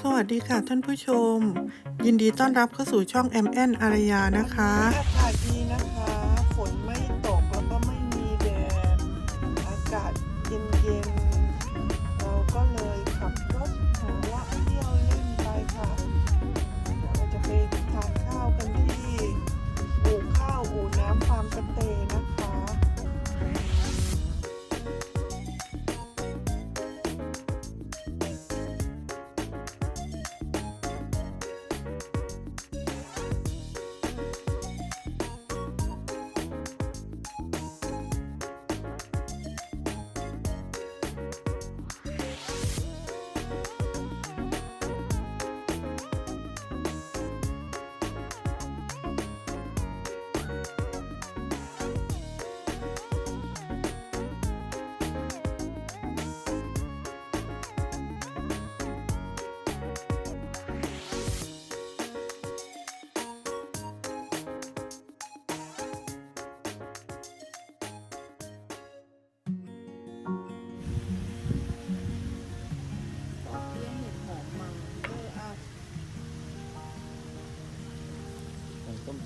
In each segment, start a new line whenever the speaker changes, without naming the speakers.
สวัสดีค่ะท่านผู้ชม ยินดีต้อนรับเข้าสู่ช่อง m อ n อารยานอากานะคะ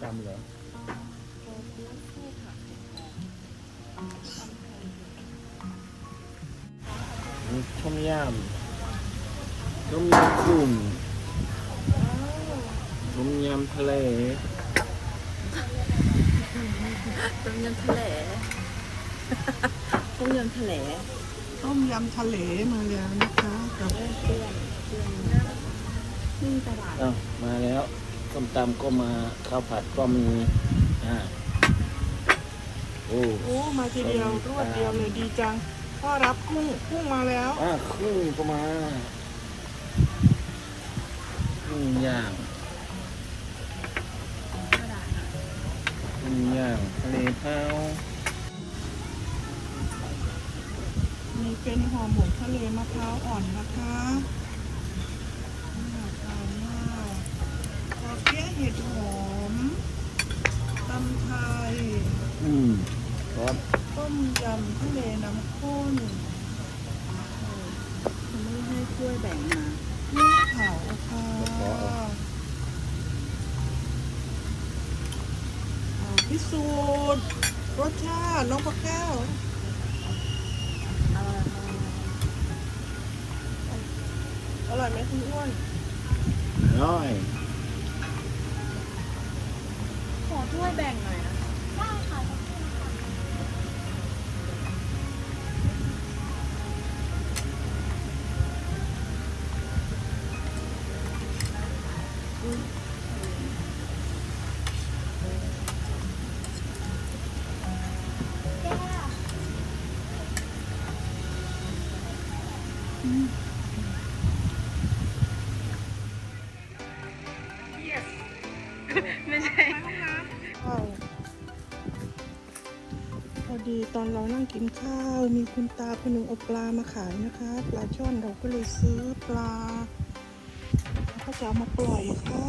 ขอ
งต้มตำเหรอนี่ต้มยำต้มยำกุ้งต้มยำทะเล
ต้มยำทะเลต้มยำทะเล
ต้มยำทะเลมาแล้วนะคะกับ
เพื่อนเพื่อนนี่ตลาด
อ้าวมาแล้ว ต้มตำก็มาข้าวผัดก็มีอ่าโอ้
โอ้มาทีเดียวรวดเดียวเลยดีจัง พ่อรับกุ้งกุ้งมาแล้ว
อ่าครึ่งก็มาครึ่งย่าง
ตลาดอะ
ครึ่งย่างทะเลเผา
มีเป็นห่อหมกทะเลมะพร้าวอ่อนนะคะน่าทานมากกอ เปี๊ยะเห็ดหอมตำไทย
อืมครับ
ต้มยำทะเลน้ำข้น
เขาไม่ให้ช่วยแบ่งมา
นี่เผาค่ะอ่าพิสูจน์รสชาติน้องปลาแก้ว
เอาละ
อร่อยไหมคุณอ้วน
อร่อย
ช่วยแบ่งหน่อยนะได้ค่ะไม่
อืม ตอนเรานั่งกินข้าว มีคุณตาคนหนึ่งเอาปลามาขายนะคะ ปลาช่อนเราก็เลยซื้อปลาแล้วก็จะเอามาปล่อยค่ะ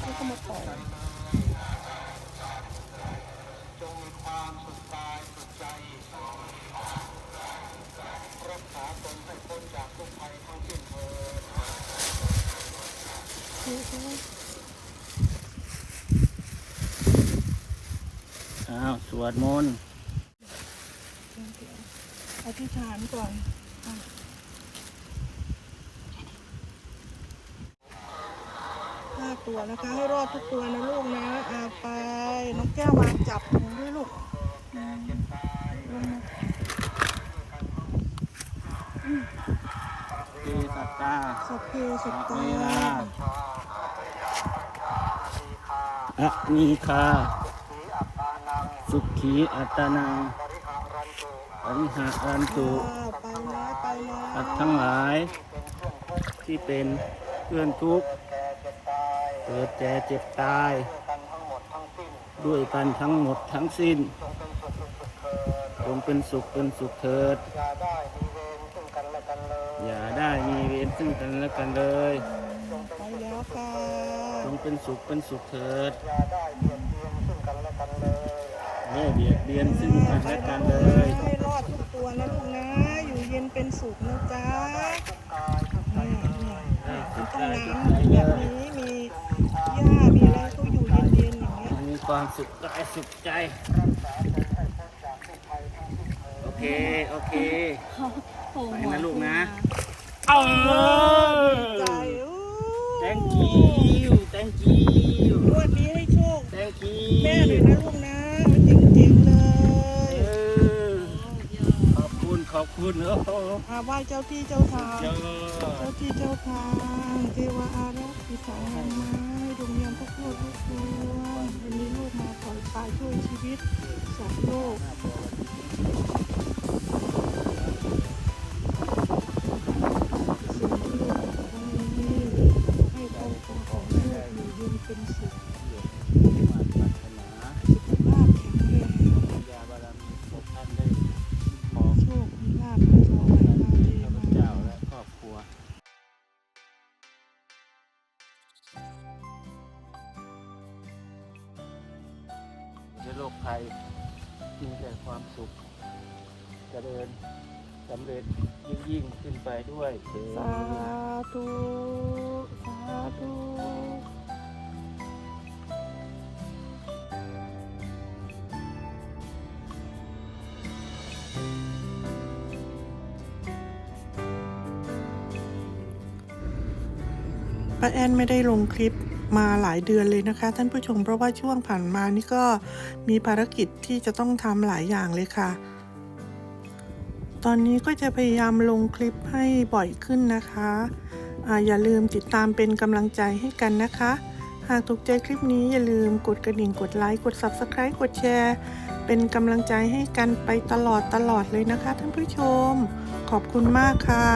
เขาก็มาปล่อย
อ้าว สวดมนต์
อธิษฐานก่อนอะห้า ตัวนะคะ ให้รอดทุกตัวนะลูกนะอาไปน้องแก้วมาจับหนูด้วยลูกอืมลงมา
เทสัตตา
สัพเพสัตตา
อะนีคาสุขีอัตนังอริหารันตุ
อั
ตทั้งหลาย ที่เป็นเพื่อนทุกข์ เกิดแก่เจ็บตาย ด้วยกันทั้งหมดทั้งสิ้น จงเป็นสุขเป็นสุขเถิด อย่าได้มีเวรซึ่งกันและกันเลย
ไปแล้วค่ะ
จงเป็นสุขเป็นสุขเถิด ไม่เบียดเบียนซึ่งกันและกันเลย
ให้รอดทุกตัวนะลูกนะ อยู่เย็นเป็นสุขนะจ๊ะเนี่ยเนี่ยมันต้องน้ำแบบนี้มีหญ้ามีอะไรก็อยู่เย็นๆอย่างเงี้ย
มี ความสุขกายสุขใจ โอเค โอเค
โอ้โห
ไปนะลูกนะ เออ
ใจอู้
thank you thank you
งวดนี้ให้โชค
thank you
แม่เลยนะลูก
อบคุณขอบคุณโอ้โห
อาไหว้เจ้าที่เจ้าทาง
เจ้า
เจ้าที่เจ้าทางเทวาอารักษ์พิสารไม้ดวงเรียนทุกโลกทุกดวงวันนี้ลูกมาปล่อยปลาช่วยชีวิตสัตว์โลก
ในโลกภัย มีแต่ความสุขเจริญสำเร็จยิ่งยิ่งขึ้นไปด้วยเถิด
สาธุ สาธุป้าแอนไม่ได้ลงคลิป มาหลายเดือนเลยนะคะ ท่านผู้ชมเพราะว่าช่วงผ่านมานี่ก็มีภารกิจที่จะต้องทำหลายอย่างเลยค่ะ ตอนนี้ก็จะพยายามลงคลิปให้บ่อยขึ้นนะคะอาอย่าลืมติดตามเป็นกำลังใจให้กันนะคะ หากถูกใจคลิปนี้อย่าลืมกดกระดิ่งกดไลค์กด Subscribe กดแชร์ เป็นกำลังใจให้กันไปตลอดตลอดเลยนะคะ ท่านผู้ชม ขอบคุณมากค่ะ